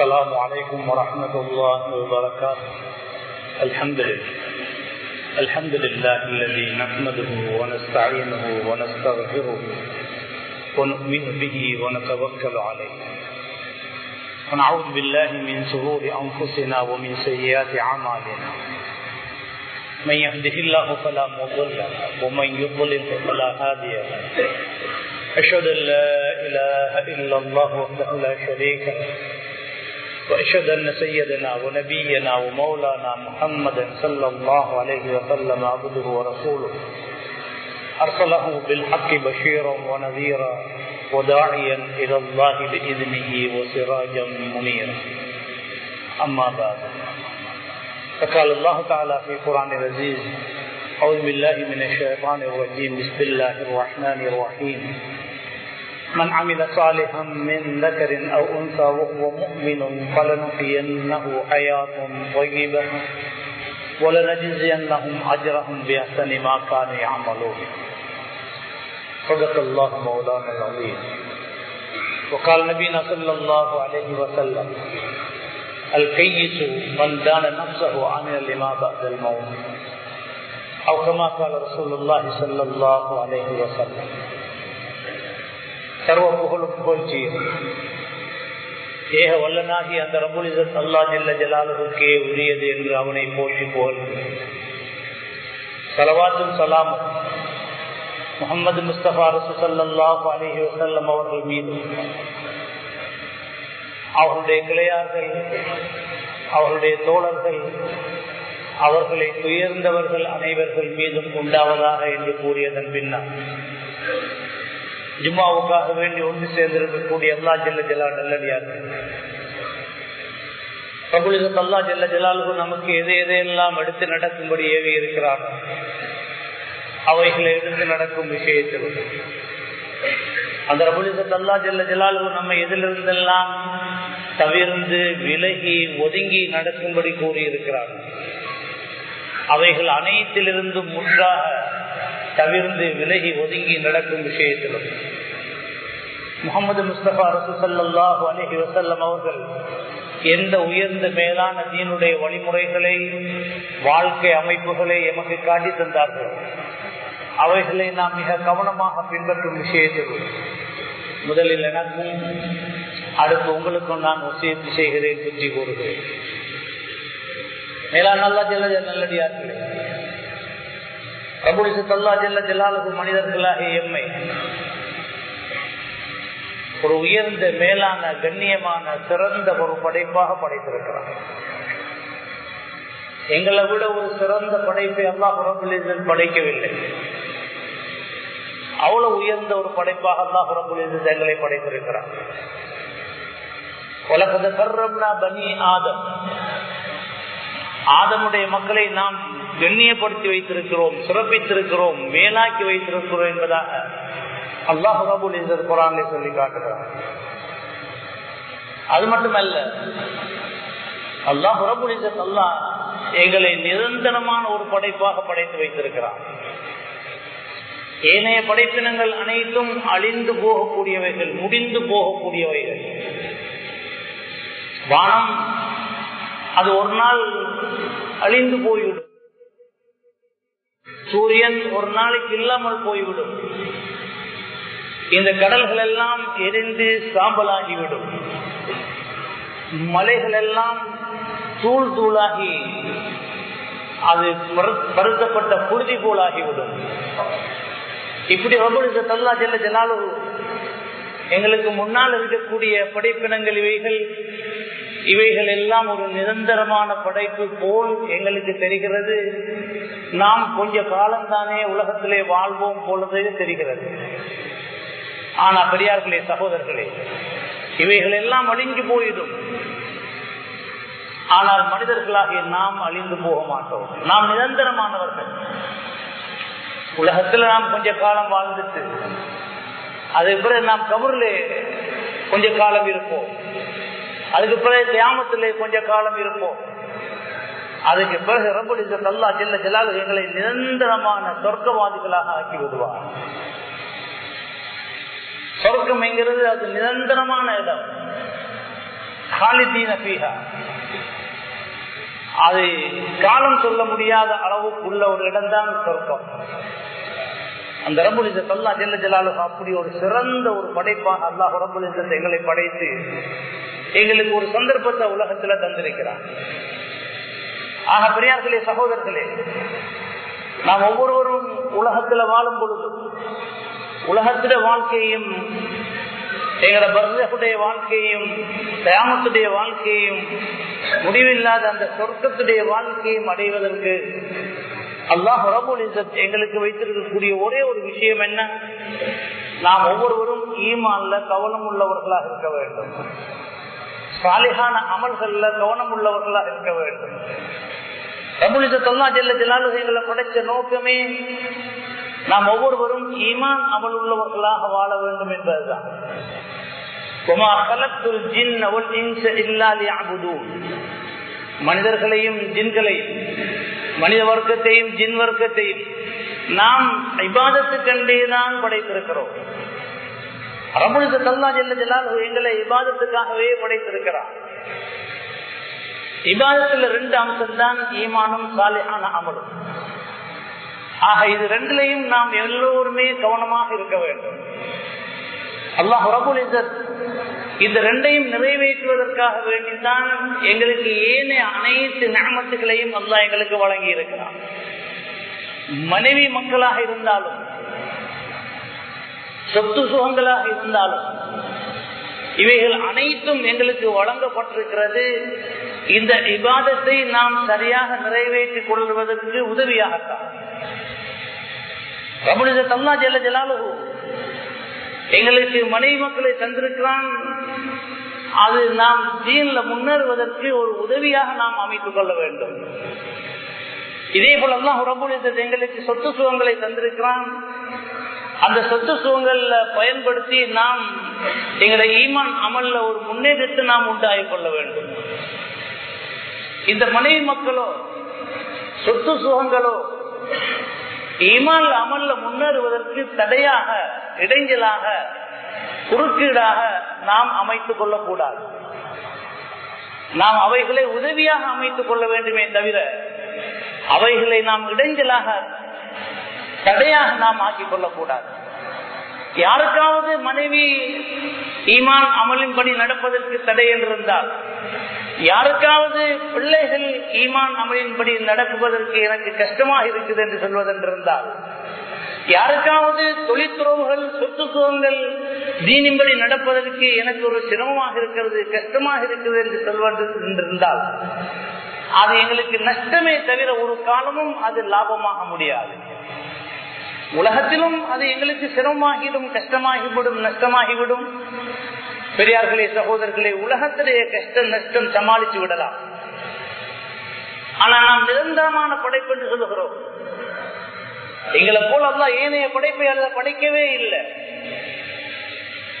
السلام عليكم ورحمة الله وبركاته. الحمد لله. الحمد لله الذي نحمده ونستعينه ونستغفره ونؤمن به ونتوكل عليه. ونعوذ بالله من شرور أنفسنا ومن سيئات أعمالنا. من يهده الله فلا مضل له ومن يضلل فلا هادي له. أشهد أن لا إله إلا الله وحده لا شريك له. وأشهد أن سيدنا ونبينا ومولانا محمدا صلى الله عليه وسلم عبده ورسوله. أرسله بالحق بشيرا ونذيرا وداعيا إلى الله بإذنه وسراجا منيرا. أما بعد. فقال الله تعالى في القرآن العزيز أعوذ بالله من الشيطان الرجيم. بسم الله الرحمن الرحيم. من عمل صالحا من ذكر أو أنثى وهو مؤمن فلنحيينه حياة طيبة ولنجزينهم أجرهم بأحسن ما كانوا يعملون. صدق الله مولانا العظيم. وقال نبينا صلى الله عليه وسلم الكيس من دان نفسه عمل لما بعد الموت. أو كما قال رسول الله صلى الله عليه وسلم சர்வ புகழும் புகழ்ச்சி ஏக வல்லனாகி அந்த ரபுலிசத் அல்லா ஜெல்ல ஜலாலுக்கே உரியது என்று அவனை போற்றி புகழ் சலவாத்தும் சலாம் முகமது முஸ்தபா ரசூசல்லாஹ் அலிஹி வசல்லம் அவர்கள் மீது அவர்களுடைய கிளையார்கள் அவர்களுடைய தோழர்கள் அவர்களை உயர்ந்தவர்கள் அனைவர்கள் மீதும் உண்டாவதாக என்று கூறியதன் பின்னர் ஜும்மாவுக்காக வேண்டி ஒன்று சேர்ந்திருக்கக்கூடிய அல்லா ஜெல்ல ஜெலா நல்லடியார்கள் பிரபுலிசத் அல்லா ஜெல்ல ஜெலாலுக்கும் நமக்கு எதை எதையெல்லாம் எடுத்து நடக்கும்படி ஏவி இருக்கிறார்? அவைகளை எடுத்து நடக்கும் விஷயத்தில். அந்த ரபுலிசத் அல்லா ஜெல்ல ஜெலாலுக்கும் நம்ம எதிலிருந்தெல்லாம் தவிர்ந்து விலகி ஒதுங்கி நடக்கும்படி கூறியிருக்கிறார். அவைகள் அனைத்திலிருந்தும் முற்றாக தவிர்ந்து விலகி ஒதுங்கி நடக்கும் விஷயத்திலும். முகமது முஸ்தபா ரசூசல்லாஹு அலஹி வசல்லம் அவர்கள் எந்த உயர்ந்த மேலான தீனுடைய வழிமுறைகளை வாழ்க்கை அமைப்புகளை எமக்கு காட்டி தந்தார்கள். அவைகளை நாம் மிக கவனமாக பின்பற்றும் விஷயத்தில். முதலில் எனக்கும் அடுத்து உங்களுக்கும் நான் ஒசியத்து செய்கிறேன் புத்தி கூறுகிறேன். மேலான நல்லா ஜெல்ல நல்லடியார்களே கபுலிசு தல்லா ஜெல்ல ஜெல்லாலுக்கு எம்மை. ஒரு உயர்ந்த மேலான கண்ணியமான சிறந்த ஒரு படைப்பாக படைத்திருக்கிறார். எங்களை விட ஒரு சிறந்த படைப்பை அல்லாஹ் புறப்புலிசன் படைக்கவில்லை. அவ்வளவு உயர்ந்த ஒரு படைப்பாக அல்லாஹ் புறப்புலிசன் எங்களை படைத்திருக்கிறார். உலகத கர்ரம்னா பனி ஆதம். ஆதமுடைய மக்களை நாம் கண்ணியப்படுத்தி வைத்திருக்கிறோம் சிறப்பித்திருக்கிறோம் மேலாக்கி வைத்திருக்கிறோம் என்பதாக அல்லாஹ் ரபுல் இசர் குரானை சொல்லி காட்டுகிறார் அது மட்டுமல்ல அல்லாஹ் ரபுல் இசர் அல்லாஹ் எங்களை நிரந்தரமான ஒரு படைப்பாக படைத்து வைத்திருக்கிறார் ஏனைய படைப்பினங்கள் அனைத்தும் அழிந்து போகக்கூடியவைகள் முடிந்து போகக்கூடியவைகள். வானம் அது ஒரு நாள் அழிந்து போய்விடும். சூரியன் ஒரு நாளைக்கு இல்லாமல் போய்விடும். இந்த கடல்கள் எல்லாம் எரிந்து சாம்பலாகிவிடும். மலைகள் எல்லாம் தூள் தூளாகி அது பருத்தப்பட்ட புழுதி போலாகிவிடும். இப்படி ரபுலிச தல்லா ஜெல்ல ஜலாலு எங்களுக்கு முன்னால் இருக்கக்கூடிய படைப்பினங்கள் இவைகள் இவைகள் எல்லாம் ஒரு நிரந்தரமான படைப்பு போல் எங்களுக்கு தெரிகிறது. நாம் கொஞ்ச காலம்தானே உலகத்திலே வாழ்வோம் போலதே தெரிகிறது. ஆனா பெரியார்களே சகோதரர்களே இவைகள் எல்லாம் அழிஞ்சு போயிடும். ஆனால் மனிதர்களாகிய நாம் அழிந்து போக மாட்டோம். நாம் நிரந்தரமானவர்கள். உலகத்துல நாம் கொஞ்ச காலம் வாழ்ந்துட்டு அதுக்கு பிறகு நாம் கபூர்ல கொஞ்ச காலம் இருப்போம். அதுக்கு பிறகு கியாமத்திலே கொஞ்ச காலம் இருப்போம். அதுக்கு பிறகு ரபுல் அல்லா செல்ல ஜலால் எங்களை நிரந்தரமான சொர்க்கவாதிகளாக ஆக்கி விடுவார். சொர்க்கம் என்கிறது அது நிரந்தரமான இடம். காலித்தீன பீகா அது காலம் சொல்ல முடியாத அளவுக்கு உள்ள ஒரு இடம்தான் சொர்க்கம். அந்த ரபுலிச சொல்லா ஜெல்ல ஜலாலு அப்படி ஒரு சிறந்த ஒரு படைப்பாக அல்லாஹ் ரபுலிசத்தை எங்களை படைத்து எங்களுக்கு ஒரு சந்தர்ப்பத்தை உலகத்துல தந்திருக்கிறார். ஆக பெரியார்களே சகோதரர்களே நாம் ஒவ்வொருவரும் உலகத்துல வாழும் பொழுது உலகத்தில வாழ்க்கையும் எங்களோட பர்தகுடைய வாழ்க்கையும் தயாமத்துடைய வாழ்க்கையும் முடிவில்லாத அந்த சொர்க்கத்துடைய வாழ்க்கையும் அடைவதற்கு அல்லாஹ் ரபுல் எங்களுக்கு வைத்திருக்கக்கூடிய ஒரே ஒரு விஷயம் என்ன? நாம் ஒவ்வொருவரும் ஈமான்ல கவனம் உள்ளவர்களாக இருக்க வேண்டும். சாலிகான அமல்கள்ல கவனம் உள்ளவர்களா இருக்க வேண்டும். ஜெல்ல படைச்ச நோக்கமே நாம் ஒவ்வொருவரும் ஈமான் அமல் உள்ளவர்களாக வாழ வேண்டும் என்பதுதான். மனிதர்களையும் ஜின்களையும் மனித வர்க்கத்தையும் ஜின் வர்க்கத்தையும் நாம் இபாதத்துக்கண்டேதான் படைத்திருக்கிறோம். ரபுலிச தல்லா ஜெல்லால் எங்களை இபாதத்துக்காகவே படைத்திருக்கிறார். இபாதத்துல ரெண்டு அம்சம் தான் ஈமானும் சாலையான அமலும். ஆக இது ரெண்டுலையும் நாம் எல்லோருமே கவனமாக இருக்க வேண்டும். அல்லாஹ் ரபுல் இந்த ரெண்டையும் நிறைவேற்றுவதற்காக வேண்டித்தான் எங்களுக்கு ஏனைய அனைத்து நாமத்துகளையும் அல்லாஹ் எங்களுக்கு வழங்கி இருக்கிறார் மனைவி மக்களாக இருந்தாலும் சொத்து சுகங்களாக இருந்தாலும் இவைகள் அனைத்தும் எங்களுக்கு வழங்கப்பட்டிருக்கிறது. இந்த விவாதத்தை நாம் சரியாக நிறைவேற்றிக் கொள்வதற்கு உதவியாகத்தான். தல்லா ஜெல்ல ஜலாலு எங்களுக்கு மனைவி மக்களை தந்திருக்கிறான். அது நாம் தீன்ல முன்னேறுவதற்கு ஒரு உதவியாக நாம் அமைத்துக் கொள்ள வேண்டும். இதே போல எல்லாம் எங்களுக்கு சொத்து சுகங்களை தந்திருக்கிறான். அந்த சொத்து சுகங்கள்ல பயன்படுத்தி நாம் எங்களை ஈமான் அமல்ல ஒரு முன்னேற்றத்தை நாம் உண்டாகிக் கொள்ள வேண்டும். இந்த மனைவி மக்களோ சொத்து சுகங்களோ ஈமான் அமல்ல முன்னேறுவதற்கு தடையாக இடைஞ்சலாக குறுக்கீடாக நாம் அமைத்துக் கொள்ளக்கூடாது. நாம் அவைகளை உதவியாக அமைத்துக் கொள்ள வேண்டுமே தவிர அவைகளை நாம் இடைஞ்சலாக தடையாக நாம் ஆக்கிக் கொள்ளக்கூடாது யாருக்காவது மனைவி ஈமான் அமலின்படி நடப்பதற்கு தடை என்றிருந்தால் யாருக்காவது பிள்ளைகள் ஈமான் அமலின்படி நடக்குவதற்கு எனக்கு கஷ்டமாக இருக்குது என்று சொல்வதென்றிருந்தால் யாருக்காவது தொழிற்துறவுகள் சொத்து சுகங்கள் தீனின்படி நடப்பதற்கு எனக்கு ஒரு சிரமமாக இருக்கிறது கஷ்டமாக இருக்குது என்று சொல்வது என்றிருந்தால் அது எங்களுக்கு நஷ்டமே தவிர ஒரு காலமும் அது லாபமாக முடியாது. உலகத்திலும் அது எங்களுக்கு சிரமமாகிடும் கஷ்டமாகிவிடும் நஷ்டமாகிவிடும். பெரியார்களே சகோதரர்களே உலகத்திலேயே கஷ்டம் நஷ்டம் சமாளித்து விடலாம். ஆனா நாம் நிரந்தரமான படைப்பு என்று சொல்லுகிறோம். எங்களை போல எல்லாம் ஏனைய படைப்பை அல்ல படைக்கவே இல்லை.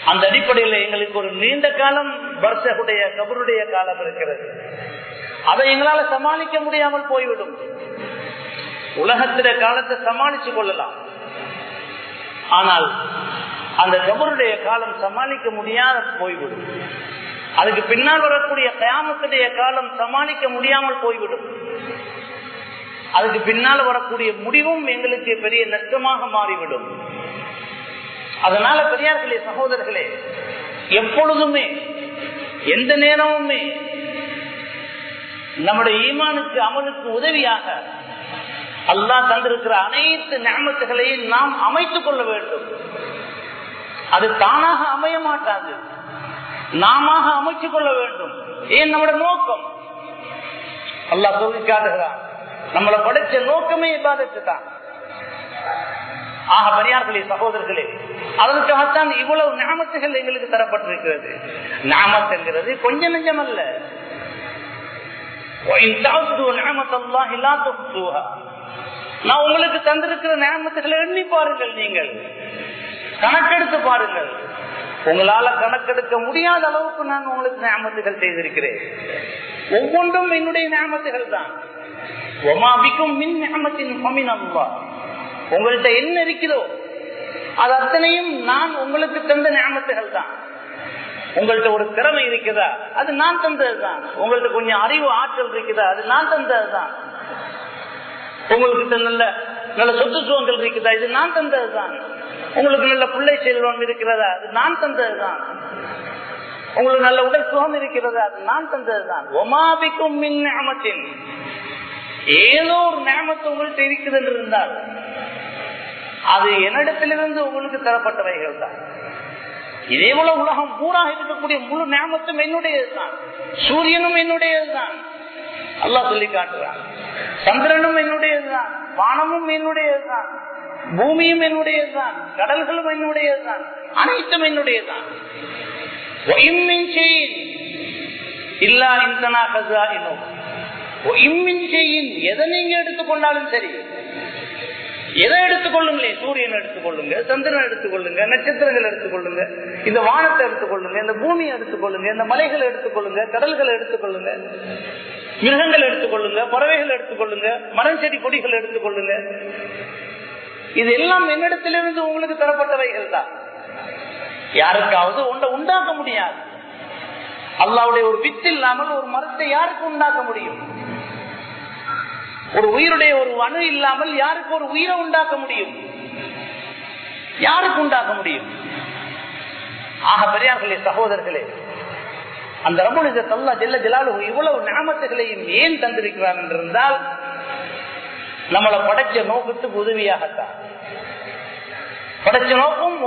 அந்த அடிப்படையில் எங்களுக்கு ஒரு நீண்ட காலம் பர்சகுடைய கபருடைய காலம் இருக்கிறது. அதை எங்களால சமாளிக்க முடியாமல் போய்விடும். உலகத்தில காலத்தை சமாளிச்சு கொள்ளலாம். ஆனால் அந்த கபருடைய காலம் சமாளிக்க முடியாத போய்விடும். அதுக்கு பின்னால் வரக்கூடிய கயாமத்துடைய காலம் சமாளிக்க முடியாமல் போய்விடும். அதுக்கு பின்னால் வரக்கூடிய முடிவும் எங்களுக்கு பெரிய நஷ்டமாக மாறிவிடும். அதனால பெரியார்களே சகோதரர்களே எப்பொழுதுமே எந்த நேரமுமே நம்முடைய ஈமானுக்கு அமலுக்கு உதவியாக அல்லாஹ் தந்திருக்கிற அனைத்து ஞாபகங்களையும் நாம் அமைத்துக் கொள்ள வேண்டும். அது தானாக அமைய மாட்டாது. நாம அமைத்துக் கொள்ள வேண்டும். ஏன் நம்முடைய நோக்கம்? அல்லாஹ் சொல்லி நம்மளை படைச்ச நோக்கமே இல்லாதது தான் ஆக பெரியார்களே சகோதரர்களே அதற்காகத்தான் இவ்வளவு ஞாபகங்கள் எங்களுக்கு தரப்பட்டிருக்கிறது. ஞாபகம் கொஞ்சம் நெஞ்சம் அல்ல நான் உங்களுக்கு தந்திருக்கிற நேமத்துகளை எண்ணி பாருங்கள் நீங்கள். கணக்கெடுத்து பாருங்கள். உங்களால கணக்கெடுக்க முடியாத அளவுக்கு நான் உங்களுக்கு நியமத்துகள் செய்திருக்கிறேன். ஒவ்வொன்றும் என்னுடைய நியமத்துகள் தான். ஒமாபிக்கும் மின் நியமத்தின் உங்கள்கிட்ட என்ன இருக்கிறோ அது அத்தனையும் நான் உங்களுக்கு தந்த நியமத்துகள் தான். உங்கள்ட்ட ஒரு திறமை இருக்குதா அது நான் தந்ததுதான். உங்கள்கிட்ட கொஞ்சம் அறிவு ஆற்றல் இருக்குதா அது நான் தந்ததுதான். உங்களுக்கு நல்ல நல்ல சொத்து சுகங்கள் இருக்குதா? இது நான் தந்ததுதான். உங்களுக்கு நல்ல பிள்ளை செல்வம் இருக்கிறதா? அது நான் தந்ததுதான். உங்களுக்கு நல்ல உடல் சுகம் இருக்கிறதா? அது நான் தந்ததுதான். ஒமாபிக்கும் மின் நேமத்தின் ஏதோ ஒரு நேமத்து உங்கள்கிட்ட இருக்குது என்று இருந்தால் அது என்னிடத்திலிருந்து உங்களுக்கு தரப்பட்டவைகள் தான் இதே போல உலகம் பூரா இருக்கக்கூடிய முழு நேமத்தும் என்னுடையதுதான். சூரியனும் என்னுடையதுதான். அல்லா சொல்லி காட்டுறான். சந்திரனும் என்னுடையதுதான். வானமும் என்னுடையதுதான். பூமியும் என்னுடையதுதான். கடல்களும் என்னுடையதுதான். அனைத்தும் என்னுடையதுதான். இல்லா இந்தனா கசா இன்னும் இம்மின் செய்யின் எதை நீங்க எடுத்துக்கொண்டாலும் சரி. எதை எடுத்துக்கொள்ளுங்களே? சூரியன் எடுத்துக்கொள்ளுங்க சந்திரன் எடுத்துக்கொள்ளுங்க நட்சத்திரங்கள் எடுத்துக்கொள்ளுங்க இந்த வானத்தை எடுத்துக்கொள்ளுங்க இந்த பூமியை எடுத்துக்கொள்ளுங்க இந்த மலைகளை எடுத்துக்கொள்ளுங்க கடல்களை எடுத்துக்கொள்ளுங்க. மிருகங்கள் எடுத்துக்கொள்ளுங்க பறவைகள் எடுத்துக்கொள்ளுங்க மரம் செடி கொடிகள் எடுத்துக்கொள்ளுங்க. இது எல்லாம் என்னிடத்திலிருந்து உங்களுக்கு தரப்பட்டவைகள் தான். யாருக்காவது ஒன்றை உண்டாக்க முடியாது. அல்லாவுடைய ஒரு வித்து இல்லாமல் ஒரு மரத்தை யாருக்கு உண்டாக்க முடியும்? ஒரு உயிருடைய ஒரு அணு இல்லாமல் யாருக்கு ஒரு உயிரை உண்டாக்க முடியும்? யாருக்கு உண்டாக்க முடியும்? ஆக பெரியார்களே சகோதரர்களே அந்த ரபுனித தல்லா ஜெல்ல ஜலாலு இவ்வளவு நாமத்துகளையும் ஏன் தந்திருக்கிறார் என்றிருந்தால் நம்மளை படைச்ச நோக்கத்துக்கு உதவியாகத்தான். படைச்ச நோக்கம்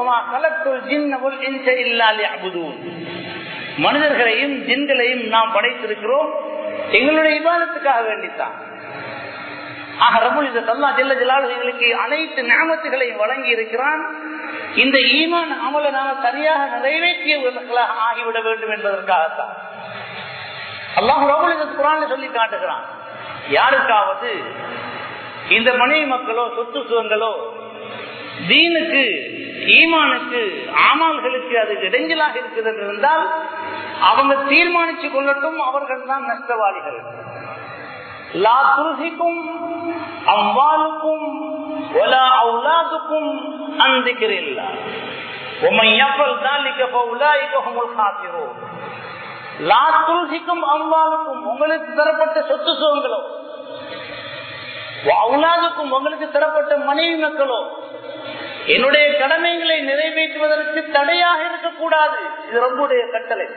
மனிதர்களையும் ஜின்களையும் நாம் படைத்திருக்கிறோம். எங்களுடைய விவாதத்துக்காக வேண்டித்தான். ஆக ரபுல் இந்த தல்லா ஜெல்ல ஜலாலுகளுக்கு அனைத்து நாமத்துகளையும் வழங்கி இருக்கிறான் இந்த ஈமான் அமல நாம சரியாக நிறைவேற்றியவர்களாக ஆகிவிட வேண்டும் என்பதற்காகத்தான். அல்லாஹ் ரபுல் இந்த குரான் சொல்லி காட்டுகிறான். யாருக்காவது இந்த மனைவி மக்களோ சொத்து சுகங்களோ தீனுக்கு ஈமானுக்கு ஆமால்களுக்கு அது இடைஞ்சலாக இருக்குது என்று இருந்தால் அவங்க தீர்மானிச்சு கொள்ளட்டும் அவர்கள் தான் நஷ்டவாளிகள். லா துருகிக்கும் அம்வாலுக்கும் ஒலா அவுலாதுக்கும் அந்திக்கிறில்லா உமை எப்பல் தாலிக்க பவுலாய்க உங்கள் காத்திரோம் லா துருகிக்கும் அம்வாலுக்கும் உங்களுக்கு தரப்பட்ட சொத்து சுகங்களோ அவுலாதுக்கும் உங்களுக்கு தரப்பட்ட மனைவி மக்களோ என்னுடைய கடமைகளை நிறைவேற்றுவதற்கு தடையாக இருக்கக்கூடாது. இது ரொம்ப கட்டளை.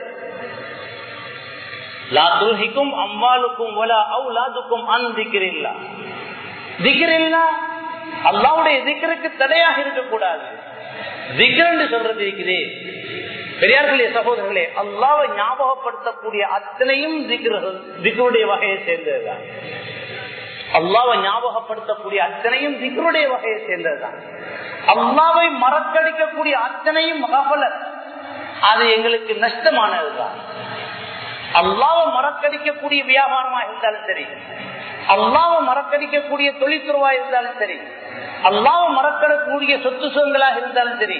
லாத்துல்ஹிக்கும் அம்வாலுக்கும் ஒலா அவுலாதுக்கும் அன் திக்கிரில்லா திக்கிரில்லா அல்லாவுடைய திக்கருக்கு தடையாக இருக்கக்கூடாது. திக்ரண்டு சொல்றது இருக்குதே பெரியார்களே சகோதரர்களே அல்லாவை ஞாபகப்படுத்தக்கூடிய அத்தனையும் திக்ருகள் திக்ருடைய வகையை சேர்ந்ததுதான். அல்லாவை ஞாபகப்படுத்தக்கூடிய அத்தனையும் திக்ருடைய வகையை சேர்ந்ததுதான். அல்லாவை மறக்கடிக்கக்கூடிய அத்தனையும் மகபலர் அது எங்களுக்கு நஷ்டமானதுதான். அல்லாவை மறக்கடிக்கக்கூடிய வியாபாரமா இருந்தாலும் சரி அல்லாவை மறக்கடிக்கக்கூடிய தொழில்துறவா இருந்தாலும் சரி அல்லாவை மறக்கடக்கூடிய சொத்து சுகங்களாக இருந்தாலும் சரி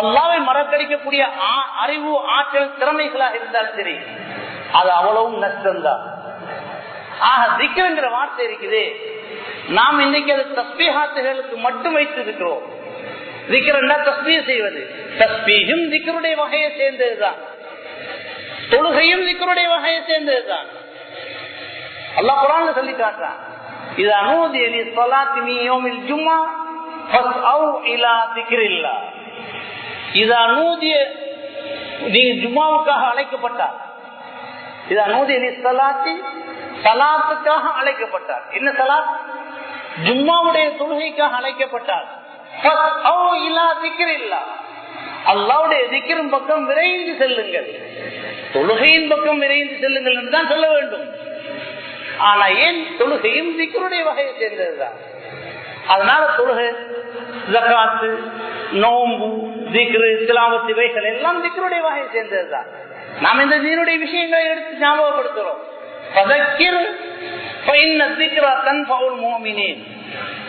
அல்லாவை மறக்கடிக்கக்கூடிய அறிவு ஆற்றல் திறமைகளாக இருந்தாலும் சரி அது அவ்வளவும் நஷ்டம்தான். ஆக திக்கிறங்கிற வார்த்தை இருக்குது. நாம் இன்னைக்கு அது தஸ்பீஹாத்துகளுக்கு மட்டும் வைத்து இருக்கிறோம் திக்கிறன்னா தஸ்பீக செய்வது. தஸ்பீகும் திக்கருடைய வகையை சேர்ந்ததுதான். தொழுகையும் திக்கருடைய வகையை சேர்ந்ததுதான். அல்லா குரான் சொல்லி காட்டுறான் இது அனுமதி அலி சொலாத்தி மீயோமில் ஜும்மா இலா திக்கிரில்லா இது அனுமதிய நீங்க ஜும்மாவுக்காக அழைக்கப்பட்டார் இது அனுமதி சலாத்தி சலாத்துக்காக அழைக்கப்பட்டார் என்ன சலாத்? ஜும்மாவுடைய தொழுகைக்காக அழைக்கப்பட்டார் அல்லாவுடைய திக்கிரும் பக்கம் விரைந்து செல்லுங்கள். தொழுகையின் பக்கம் விரைந்து செல்லுங்கள் என்று தான் சொல்ல வேண்டும். ஆனா ஏன் தொழுகையும் திக்கருடைய வகையை சேர்ந்ததுதான்? அதனால தொழுகை ஜக்காத்து நோம்பு திக்ரு திலாவத்து இவைகள் எல்லாம் திக்ருடைய வகையை சேர்ந்ததுதான். நாம் இந்த தீனுடைய விஷயங்களை எடுத்து ஞாபகப்படுத்துறோம்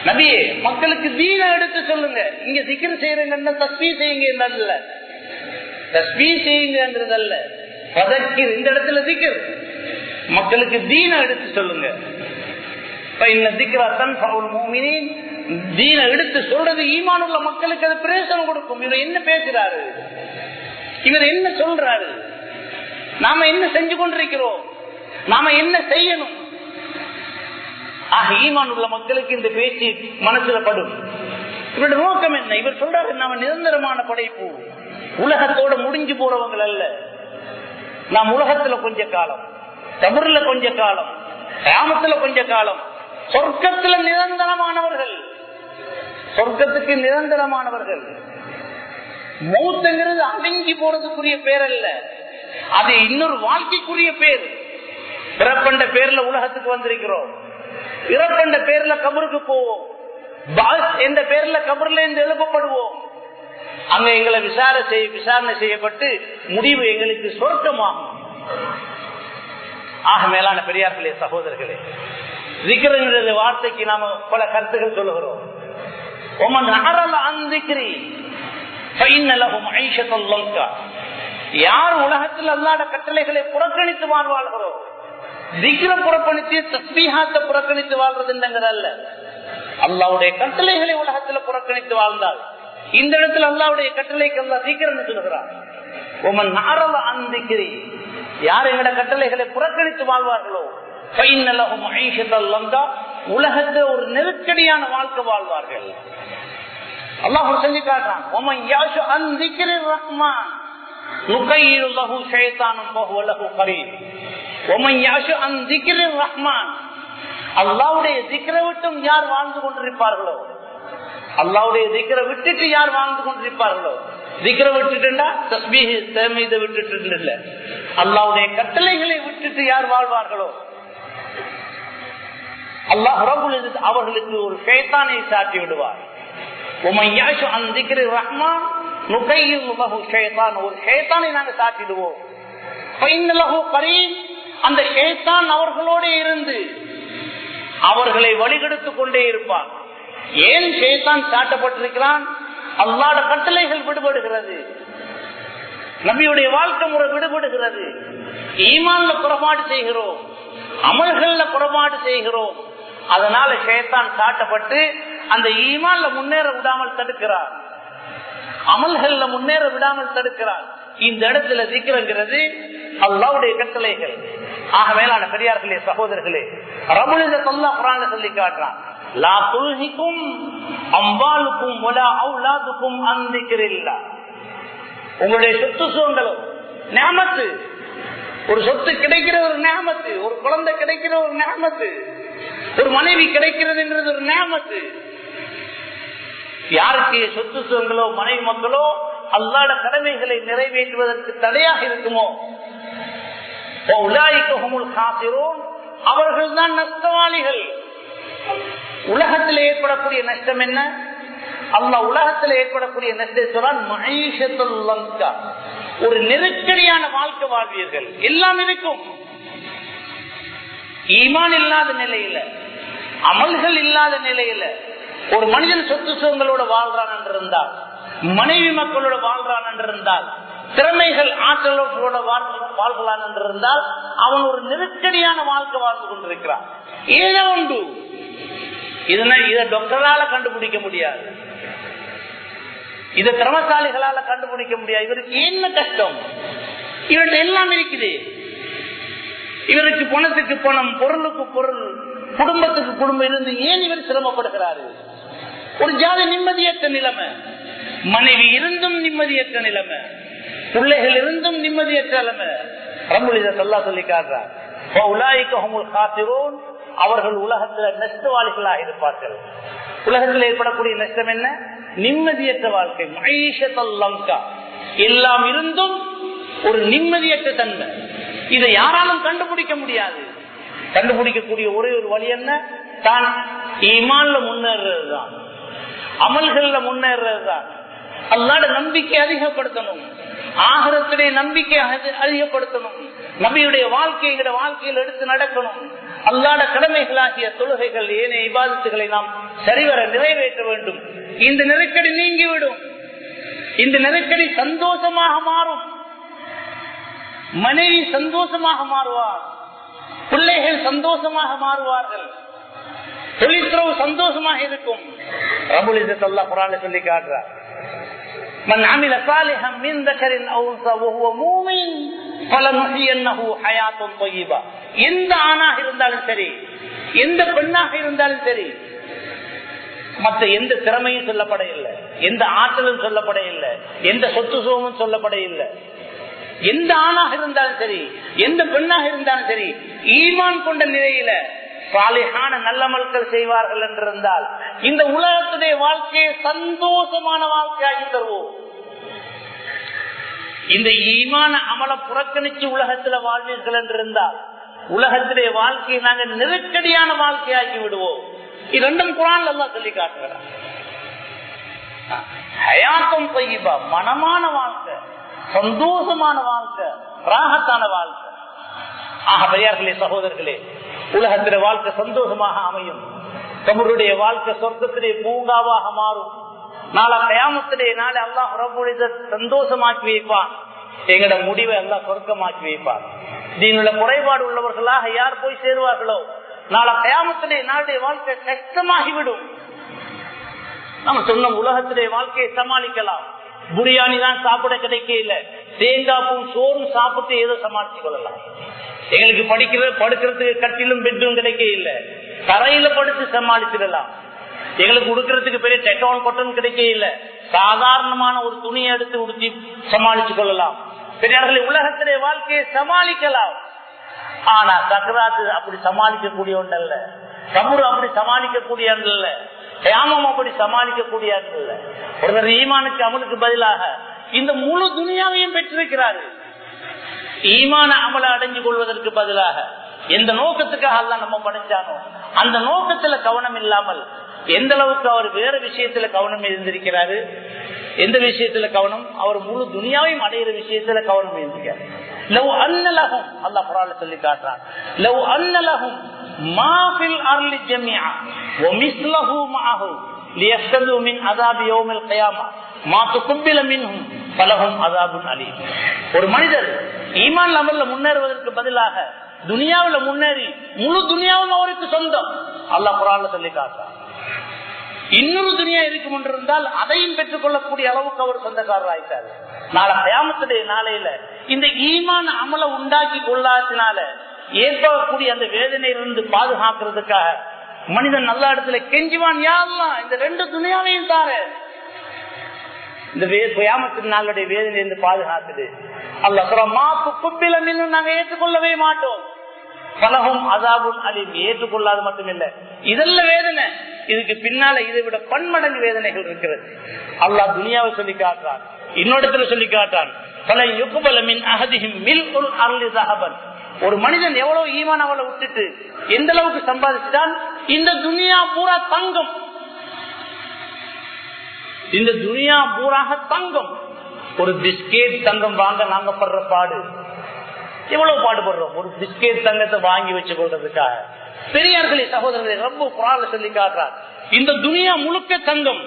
நபியே மக்களுக்கு தீன எடுத்து சொல்லுங்க. இங்க சிக்கர் செய்யறங்க தஸ்பீ செய்யுங்க நல்ல தஸ்பீ செய்யுங்கன்றதல்ல. பதக்கிர் இந்த இடத்துல திக்கர் மக்களுக்கு தீன எடுத்து சொல்லுங்க. தீன எடுத்து சொல்றது ஈமானுள்ள மக்களுக்கு அது பிரயோசனம் கொடுக்கும். இவர் என்ன பேசுறாரு? இவர் என்ன சொல்றாரு? நாம என்ன செஞ்சு கொண்டிருக்கிறோம்? நாம என்ன செய்யணும்? ஆக ஈமான் உள்ள மக்களுக்கு இந்த பேச்சு மனசுல படும். இவருடைய நோக்கம் என்ன? இவர் சொல்றாரு நாம நிரந்தரமான படைப்பு. உலகத்தோட முடிஞ்சு போறவங்க அல்ல. நாம் உலகத்துல கொஞ்ச காலம் தமிழ்ல கொஞ்ச காலம் கிராமத்துல கொஞ்ச காலம் சொர்க்கத்துல நிரந்தரமானவர்கள். சொர்க்கத்துக்கு நிரந்தரமானவர்கள். மூத்தங்கிறது அடங்கி போறதுக்குரிய பேர் அல்ல. அது இன்னொரு வாழ்க்கைக்குரிய பேர். பிறப்பண்ட பேர்ல உலகத்துக்கு வந்திருக்கிறோம். இறப்பு என்ற பேர்ல கபருக்கு போவோம். பாஸ் என்ற பேர்ல கபர்ல இருந்து எழுப்பப்படுவோம். அங்க எங்களை விசாரணை செய்ய விசாரணை செய்யப்பட்டு முடிவு எங்களுக்கு சொர்க்கமாகும். ஆக மேலான பெரியார்களே சகோதரர்களே விக்கிரங்கிறது வார்த்தைக்கு நாம பல கருத்துகள் சொல்லுகிறோம். யார் உலகத்தில் அல்லாத கட்டளைகளை புறக்கணித்து வாழ்வார்களோ திக்ர புறக்கணித்து தஸ்மீகாத்தை புறக்கணித்து வாழ்றதுங்கிறதல்ல அல்லாவுடைய கட்டளைகளை உலகத்துல புறக்கணித்து வாழ்ந்தால் இந்த இடத்துல அல்லாவுடைய கட்டளைக்கு அல்லா சீக்கிரம் சொல்லுகிறார் உமன் நாரவ அந்திக்கிறி யார் எங்கட கட்டளைகளை புறக்கணித்து வாழ்வார்களோ உலகத்தை ஒரு நெருக்கடியான வாழ்க்கை வாழ்வார்கள். அல்லாஹ் சொல்லி காட்டுறான் ரஹ்மான் அல்லாவுடைய திக்கரை விட்டும் யார் வாழ்ந்து கொண்டிருப்பார்களோ? அல்லாவுடைய திக்கரை விட்டுட்டு யார் வாழ்ந்து கொண்டிருப்பார்களோ? திக்கரை விட்டுட்டுண்டா? தஸ்மீக தேமீத விட்டுட்டு இல்ல. அல்லாவுடைய கட்டளைகளை விட்டுட்டு யார் வாழ்வார்களோ? அல்லாஹ் அவர்களுக்கு ஒரு ஷேத்தானை சாட்டி விடுவார். ரஹ்மான் ஒரு ஷேத்தானை நாங்க சாட்டிடுவோம். அந்த ஷேத்தான் அவர்களோட இருந்து அவர்களை வழிகெடுத்துக் கொண்டே இருப்பார். ஏன் ஷேத்தான் சாட்டப்பட்டிருக்கிறான்? அல்லாட கட்டளைகள் விடுபடுகிறது. நபியுடைய வாழ்க்கை முறை விடுபடுகிறது. ஈமான்ல குறைபாடு செய்கிறோம். அமல்கள்ல குறைபாடு செய்கிறோம். அதனால ஷேத்தான் சாட்டப்பட்டு அந்த ஈமான்ல முன்னேற விடாமல் தடுக்கிறார். அமல்கள்ல முன்னேற விடாமல் தடுக்கிறார். இந்த இடத்துல சிக்கிறங்கிறது அல்லாவுடைய கட்டளைகள். ஆக மேலான பெரியார்களே சகோதரர்களே ரபுலித சொல்லா குரான சொல்லி காட்டுறான். லா துல்ஹிக்கும் அம்பாலுக்கும் ஒலா அவுலாதுக்கும் அந்திக்கிறீர்களா உங்களுடைய சொத்து சுகங்களும் ஞாபத்து ஒரு சொத்து கிடைக்கிற ஒரு ஞாபத்து ஒரு குழந்தை கிடைக்கிற ஒரு ஞாபத்து ஒரு மனைவி கிடைக்கிறதுன்றது ஒரு ஞாபத்து யாருக்கு சொத்து சுகங்களோ மனைவி மக்களோ அல்லாட கடமைகளை நிறைவேற்றுவதற்கு தடையாக இருக்குமோ அவர்கள் தான் நஷ்டவாளிகள். உலகத்தில் ஏற்படக்கூடிய நஷ்டம் என்ன? அல்ல உலகத்தில் ஏற்படக்கூடிய நஷ்டம் ஒரு நெருக்கடியான வாழ்க்கை வாழ்வீர்கள். எல்லாம் இருக்கும். ஈமான் இல்லாத நிலையில அமல்கள் இல்லாத நிலையில ஒரு மனிதன் சொத்து சுகங்களோட வாழ்றான் என்று இருந்தால் மனைவி மக்களோட வாழ்றான் என்று இருந்தால் திறமைகள் ஆற்றலோட வாழ்கிறான் என்று இருந்தால் அவன் ஒரு நெருக்கடியான வாழ்க்கை வாழ்ந்து கொண்டிருக்கிறான். ஏதோ உண்டு இதனை இதை டாக்டரால கண்டுபிடிக்க முடியாது. இதை திறமசாலிகளால கண்டுபிடிக்க முடியாது. இவருக்கு என்ன கஷ்டம்? இவருக்கு எல்லாம் இருக்குது. இவருக்கு பணத்துக்கு பணம் பொருளுக்கு பொருள் குடும்பத்துக்கு குடும்பம் இருந்து ஏன் இவர் சிரமப்படுகிறாரு? ஒரு ஜாதி நிம்மதியற்ற நிலைமை. மனைவி இருந்தும் நிம்மதியற்ற நிலைமை. பிள்ளைகள் இருந்தும் நிம்மதியற்ற நிலைமை ரம்புலித சொல்லா சொல்லி காட்டுறார். அவர்கள் உலகத்துல நஷ்டவாளிகளாக இருப்பார்கள். உலகத்தில் ஏற்படக்கூடிய நஷ்டம் என்ன? நிம்மதியற்ற வாழ்க்கை. மைஷத்தல்லங்கா எல்லாம் இருந்தும் ஒரு நிம்மதியற்ற தன்மை. இதை யாராலும் கண்டுபிடிக்க முடியாது. கண்டுபிடிக்கக்கூடிய ஒரே ஒரு வழி என்ன? தான் ஈமான்ல முன்னேறதுதான் அமல்கள்ல முன்னேறதுதான் அல்லாட நம்பிக்கை அதிகப்படுத்தணும். ஆகரத்துடைய நம்பிக்கை அதிகப்படுத்தணும். நபியுடைய வாழ்க்கைங்கிற வாழ்க்கையில் எடுத்து நடக்கணும். அல்லாட கடமைகளாகிய தொழுகைகள் ஏனைய விவாதத்துகளை நாம் சரிவர நிறைவேற்ற வேண்டும். இந்த நெருக்கடி நீங்கிவிடும். இந்த நெருக்கடி சந்தோஷமாக மாறும். மனைவி சந்தோஷமாக மாறுவார். பிள்ளைகள் சந்தோஷமாக மாறுவார்கள். தொழில்துறவு சந்தோஷமாக இருக்கும். ரபுலிசத்தல்லா குரான் சொல்லி காட்டுறார். من عمل صالحا من ذكر او انثى وهو مؤمن فلنحيينه حياه طيبه எந்த ஆணாக இருந்தாலும் சரி எந்த பெண்ணாக இருந்தாலும் சரி மற்ற எந்த திறமையும் சொல்லப்பட இல்லை எந்த ஆற்றலும் சொல்லப்பட இல்லை எந்த சொத்து சுகமும் சொல்லப்பட இல்லை எந்த ஆணாக இருந்தாலும் சரி எந்த பெண்ணாக இருந்தாலும் சரி ஈமான் கொண்ட நிலையில சாலிகான நல்லமல்கள் செய்வார்கள் என்றிருந்தால் இந்த உலகத்துடைய வாழ்க்கையை சந்தோஷமான வாழ்க்கையாகி தருவோம். இந்த ஈமான அமல புறக்கணிச்சு உலகத்துல வாழ்வீர்கள் என்றிருந்தால் உலகத்திலே வாழ்க்கையை நாங்கள் நெருக்கடியான வாழ்க்கையாக்கி விடுவோம். இது ரெண்டும் குரான் எல்லாம் சொல்லி காட்டுகிறார் பையபா மனமான வாழ்க்கை சந்தோஷமான வாழ்க்கை ராகத்தான வாழ்க்கை. ஆக பெரியார்களே சகோதரர்களே உலகத்தில வாழ்க்கை சந்தோஷமாக அமையும். தமிழுடைய வாழ்க்கை சொர்க்கத்திலே பூங்காவாக மாறும். நாளா கயாமத்திலே நாளை அல்லாஹ் ரபுடைய சந்தோஷமாக்கி வைப்பான். எங்கட முடிவை எல்லாம் சொர்க்கமாக்கி வைப்பான். தீனுள்ள குறைபாடு உள்ளவர்களாக யார் போய் சேருவார்களோ நாளை கயாமத்திலே நாளுடைய வாழ்க்கை கஷ்டமாகிவிடும். நம்ம சொன்ன உலகத்திலே வாழ்க்கையை சமாளிக்கலாம். புரியாணி தான் சாப்பிட கிடைக்க இல்ல. தேங்காப்பும் சோறும் சாப்பிட்டு ஏதோ சமாளிச்சு கொள்ளலாம். எங்களுக்கு படிக்கிற படுக்கிறதுக்கு கட்டிலும் பெட்ரூம் கிடைக்க இல்ல. தரையில படுத்து சமாளிச்சிடலாம் எங்களுக்கு உடுக்கிறதுக்கு பெரிய டெட்டோன் கொட்டன் கிடைக்க இல்ல. சாதாரணமான ஒரு துணியை எடுத்து உடுத்தி சமாளிச்சு கொள்ளலாம். பெரியார்களை உலகத்திலே வாழ்க்கையை சமாளிக்கலாம். ஆனா சக்கராத்து அப்படி சமாளிக்க சமாளிக்கக்கூடிய ஒன்றல்ல கமுரு அப்படி சமாளிக்க சமாளிக்கக்கூடிய ஒன்றல்ல கியாமம் அப்படி சமாளிக்கக்கூடிய ஒன்றல்ல ஒருவர் ஈமானுக்கு அமலுக்கு பதிலாக இந்த முழு துணியாவையும் பெற்றிருக்கிறாரு. ஈமான அமலை அடைஞ்சு கொள்வதற்கு பதிலாக எந்த நோக்கத்துக்காக அல்ல நம்ம படைச்சானோ அந்த நோக்கத்துல கவனம் இல்லாமல் எந்த அளவுக்கு அவர் வேற விஷயத்துல கவனம் இருந்திருக்கிறாரு? எந்த விஷயத்துல கவனம்? அவர் முழு துனியாவையும் அடையிற விஷயத்துல கவனம் இருந்திருக்காரு லவ் அன்னலகும் அல்லா புறால சொல்லி காட்டுறான். லவ் அன்னலகும் மாஃபில் அருளி ஜமியா ஒமிஸ்லஹு மாஹு லியஃப்தது மின் அதாபி யௌமில் கியாமா மா துகுப்பில மின்ஹும் பலகும் அதாபுன் ஒரு மனிதர் ஈமான் லெவல்ல முன்னேறுவதற்கு பதிலாக துனியாவில முன்னேறி முழு துனியாவும் அவருக்கு சொந்தம் அல்லாஹ் குரான்ல சொல்லி காட்டார் இன்னொரு துணியா இருக்கும் என்றிருந்தால் அதையும் பெற்றுக் கொள்ளக்கூடிய அளவுக்கு அவர் சொந்தக்காரர் ஆயிட்டாரு நாளை கயாமத்துடைய நாளையில இந்த ஈமான் அமல உண்டாக்கி கொள்ளாதனால ஏற்படக்கூடிய அந்த வேதனையிலிருந்து பாதுகாக்கிறதுக்காக மனிதன் நல்ல இடத்துல கெஞ்சுவான் யாரெல்லாம் இந்த ரெண்டு துணியாவையும் தாரு. இந்த கயாமத்தின் நாளுடைய வேதனையிலிருந்து பாதுகாக்குது. அல்ல மாப்பு குப்பில இன்னும் நாங்க ஏற்றுக்கொள்ளவே மாட்டோம். பலகும் அதாபும் அலிம் ஏற்றுக்கொள்ளாது மட்டுமில்ல. இதெல்லாம் வேதனை. இதுக்கு பின்னால இதை விட பன்மடங்கு வேதனைகள் இருக்கிறது. அல்லாஹ் துனியாவை சொல்லி காட்டுறான். இன்னொருத்துல சொல்லி காட்டான் பல யுகுபலமின் அகதியும் மில் உல் அருள் ஒரு மனிதன் எவ்வளவு ஈமான் அவளை விட்டுட்டு எந்த அளவுக்கு சம்பாதிச்சுட்டான்? இந்த துனியா பூரா தங்கம். இந்த துனியா பூராக தங்கம். ஒரு பிஸ்கெட் தங்கம் வாங்க நாங்க படுற பாடு. எவ்வளவு பாடுபடுறோம்? ஒரு பிஸ்கெட் தங்கத்தை வாங்கி வச்சு கொள்றதுக்காக பெரியார்களே சகோதரர்களை ரொம்ப குரால சொல்லி காட்டுறார். இந்த துனியா முழுக்க தங்கம்.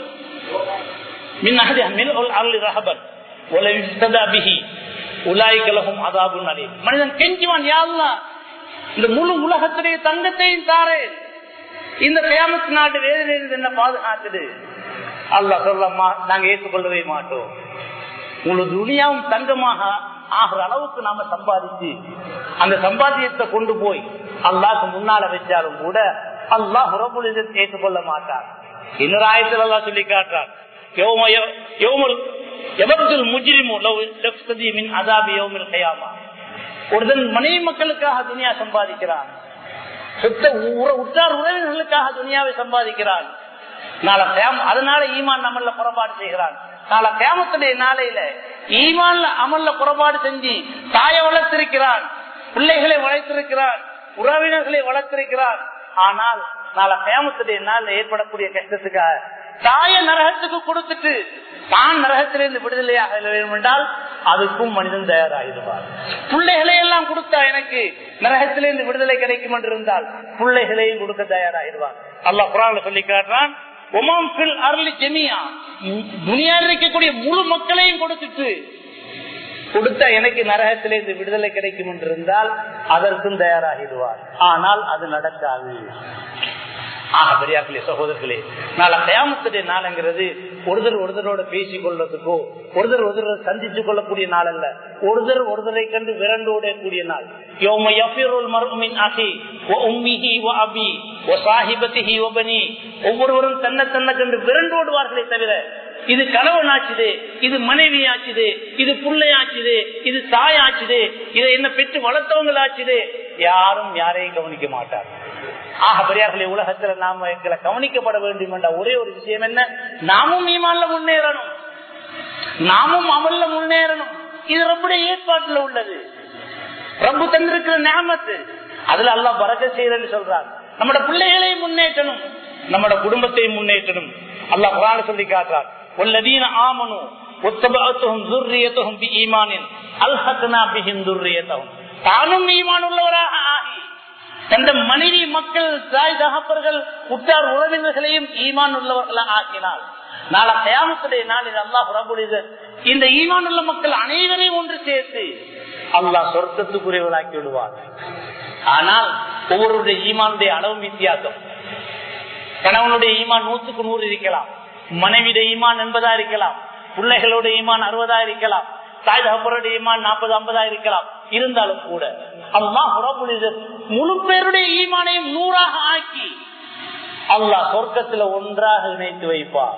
மனிதன் கெஞ்சுவான் யாருலாம் இந்த முழு உலகத்திலே தங்கத்தையும் தாரேன். இந்த கயாமத்து நாட்டு வேதனையிலிருந்து என்ன பாதுகாத்துது அல்லா சொல்லம்மா நாங்க ஏற்றுக்கொள்ளவே மாட்டோம். முழு துணியாவும் தங்கமாக ஆகிற அளவுக்கு நாம சம்பாதிச்சு அந்த சம்பாத்தியத்தை கொண்டு போய் அல்லாக்கு முன்னால வச்சாலும் கூட அல்லாஹ் ஏற்றுக்கொள்ள மாட்டார் இன்னொரு ஆயத்தில் அல்லா சொல்லி காட்டுறார் ஒருதன் மனைவி மக்களுக்காக துனியா சம்பாதிக்கிறான். உற்றார் உறவினர்களுக்காக துனியாவை சம்பாதிக்கிறான் நாளை அதனால ஈமான் நம்மள புறப்பாடு செய்கிறான். நாளை கேமத்துடைய நாளையில ஈமான்ல அமல்ல புறப்பாடு செஞ்சு தாயை வளர்த்திருக்கிறான். பிள்ளைகளை வளர்த்திருக்கிறான். உறவினர்களை வளர்த்திருக்கிறான். ஆனால் நாளை கேமத்துடைய நாள்ல ஏற்படக்கூடிய கஷ்டத்துக்காக தாய நரகத்துக்கு கொடுத்துட்டு தான் நரகத்திலிருந்து விடுதலையாக வேண்டும் என்றால் அதுக்கும் மனிதன் தயாராகிடுவார் பிள்ளைகளை எல்லாம் கொடுத்தா எனக்கு நரகத்திலிருந்து விடுதலை கிடைக்கும் என்று இருந்தால் பிள்ளைகளையும் கொடுக்க தயாராகிடுவார் அல்லா குரான் சொல்லி காட்டுறான் இருக்கக்கூடிய முழு மக்களையும் கொடுத்துட்டு கொடுத்த எனக்கு நரகத்திலே இந்த விடுதலை கிடைக்கும் என்று இருந்தால் அதற்கும் தயாராகிடுவார் ஆனால் அது நடக்காது. ஆக பெரியார்களே சகோதரர்களே நாளை கயாமத்துடைய நாளுங்கிறது ஒருத்தர் ஒருத்தரோட பேசிக் கொள்றதுக்கோ ஒருத்தர் ஒருத்தரை சந்திச்சு கொள்ளக்கூடிய நாள் அல்ல. ஒருத்தர் ஒருத்தரை கண்டு விரண்டோட கூடிய நாள். யௌம யஃபிருல் மர்உ அஹி வ உம்மிஹி வ அபி வ சாஹிபத்திஹி வ பனி. ஒவ்வொருவரும் தன்னை தன்னை கண்டு விரண்டோடுவார்களே தவிர இது கணவன் ஆச்சுது இது மனைவி ஆச்சுது இது புள்ளையாச்சுது இது தாய் ஆச்சுது இதை என்ன பெற்று வளர்த்தவங்களாச்சுது யாரும் யாரையும் கவனிக்க மாட்டார். ஆக பெரியார்களே உலகத்துல நாம எங்களை கவனிக்கப்பட வேண்டும் என்ற ஒரே ஒரு விஷயம் என்ன? நாமும் ஈமான்ல முன்னேறணும். நாமும் அமல்ல முன்னேறணும். இது ரொம்ப ஏற்பாட்டுல உள்ளது. ரொம்ப தந்திருக்கிற ஞாபகத்து அதுல எல்லாம் பறக்க செய்யறன்னு சொல்றார். நம்மட பிள்ளைகளை முன்னேற்றணும். நம்மட குடும்பத்தை முன்னேற்றணும். அல்லா குரான சொல்லி காட்டுறார். والذين آمنوا واتبعتهم ذريتهم بإيمان ألحقنا بهم ذريتهم தானும் ஈமான் உள்ளவராக ஆகி தந்த மனைவி மக்கள் தாய் தகப்பர்கள் உற்றார் உறவினர்களையும் ஈமான் உள்ளவர்களாக ஆக்கினார் நாளை கயாமத்துடைய நாளில் அல்லாஹ் ரபுலித இந்த ஈமான் உள்ள மக்கள் அனைவரையும் ஒன்று சேர்த்து அல்லாஹ் சொர்க்கத்துக்குரியவர்களாக்கி விடுவார் ஆனால் ஒவ்வொருடைய ஈமானுடைய அளவும் வித்தியாசம் கணவனுடைய ஈமான் நூற்றுக்கு நூறு இருக்கலாம் மனைவிட ஈமான் எண்பதா இருக்கலாம் பிள்ளைகளோட ஈமான் அறுபதா இருக்கலாம் தாய் தகப்பரோட ஈமான் நாற்பது ஐம்பதா இருக்கலாம். இருந்தாலும் கூட அல்லாஹ் முழு பேருடைய ஈமானையும் நூறாக ஆக்கி அல்லாஹ் சொர்க்கத்துல ஒன்றாக இணைத்து வைப்பார்.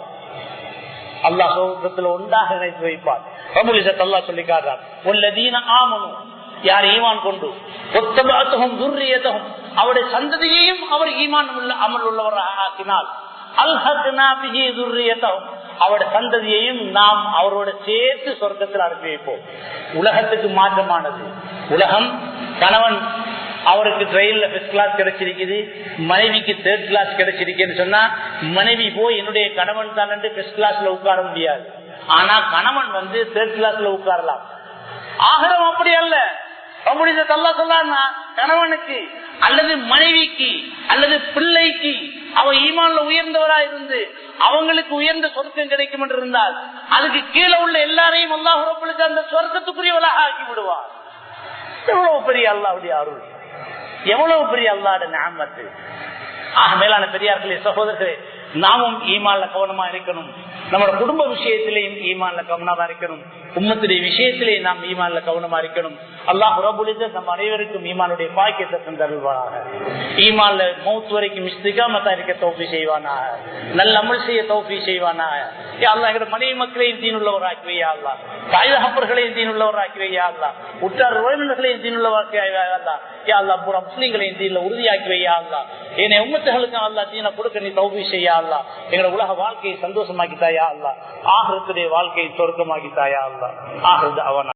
அல்லாஹ் சொர்க்கத்துல ஒன்றாக இணைத்து வைப்பார். ரபுலிசத் அல்லாஹ் சொல்லி காட்டுறார் உள்ளதீன ஆமனும் யார் ஈமான் கொண்டு ஒத்தபாத்தகம் துர்ரியத்தகம் அவருடைய சந்ததியையும் அவர் ஈமான் உள்ள அமல் உள்ளவராக ஆக்கினால் அவருடைய சந்ததியையும் நாம் அவரோட சேர்த்து சொர்க்கத்தில் அனுப்பி வைப்போம். உலகத்துக்கு மாற்றமானது. உலகம் கணவன் அவருக்கு ட்ரெயின்ல ஃபர்ஸ்ட் கிளாஸ் கிடைச்சிருக்குது மனைவிக்கு தேர்ட் கிளாஸ் கிடைச்சிருக்குன்னு சொன்னா மனைவி போய் என்னுடைய கணவன் தான் ஃபர்ஸ்ட் கிளாஸ்ல உட்கார முடியாது. ஆனா கணவன் வந்து தேர்ட் கிளாஸ்ல உட்காரலாம். ஆகரம் அப்படி அல்ல. கணவனுக்கு அல்லது மனைவிக்கு அல்லது பிள்ளைக்கு அவன் ஈமான்ல உயர்ந்தவரா இருந்து அவங்களுக்கு உயர்ந்த சொர்க்கம் கிடைக்கும் என்று இருந்தால் அதுக்கு கீழே உள்ள எல்லாரையும் அல்லாஹ் உறப்புக்கு அந்த சொர்க்கத்துக்குரியவளாக ஆக்கி விடுவார் எவ்வளவு பெரிய அல்லாவுடைய அருள். எவ்வளவு பெரிய அல்லாட நாமத்து ஆக மேலான பெரியார்களே சகோதரர்களே நாமும் ஈமான்ல கவனமா இருக்கணும். நம்மளோட குடும்ப விஷயத்திலேயும் ஈமான்ல கவனமா இருக்கணும். உம்மத்துடைய விஷயத்திலே நாம் ஈமான்ல கவனமா இருக்கணும். அல்லாஹ் புறபுலித்த நம் அனைவருக்கும் ஈமானுடைய பாக்கியத்தை தருவாராக ஈமான்ல மௌத் வரைக்கும் இஸ்திகாமத்தா இருக்க தோப்பி செய்வானாக. நல்ல அமல் செய்ய தோப்பி செய்வானாக. அல்லா எங்க மனைவி மக்களையும் தீனுள்ளவர் ஆக்கி வையா அல்லா தாய் தகப்பர்களையும் தீனுள்ளவர் ஆக்கி வையா அல்லா உற்றார் உறவினர்களையும் தீனுள்ளவராக்கி அல்லா யா அல்லா பூரா முஸ்லீம்களையும் தீனில் உறுதியாக்குவையா அல்லா என்னை உம்மத்துகளுக்கு அல்லா தீன கொடுக்க நீ தௌபி செய்யா அல்லா எங்களோட உலக வாழ்க்கையை சந்தோஷமாக்கி தாயா அல்லா ஆகிரத்துடைய வாழ்க்கையை சொர்க்கமாக்கித்தாயா அல்லா ஆகிறது அவனா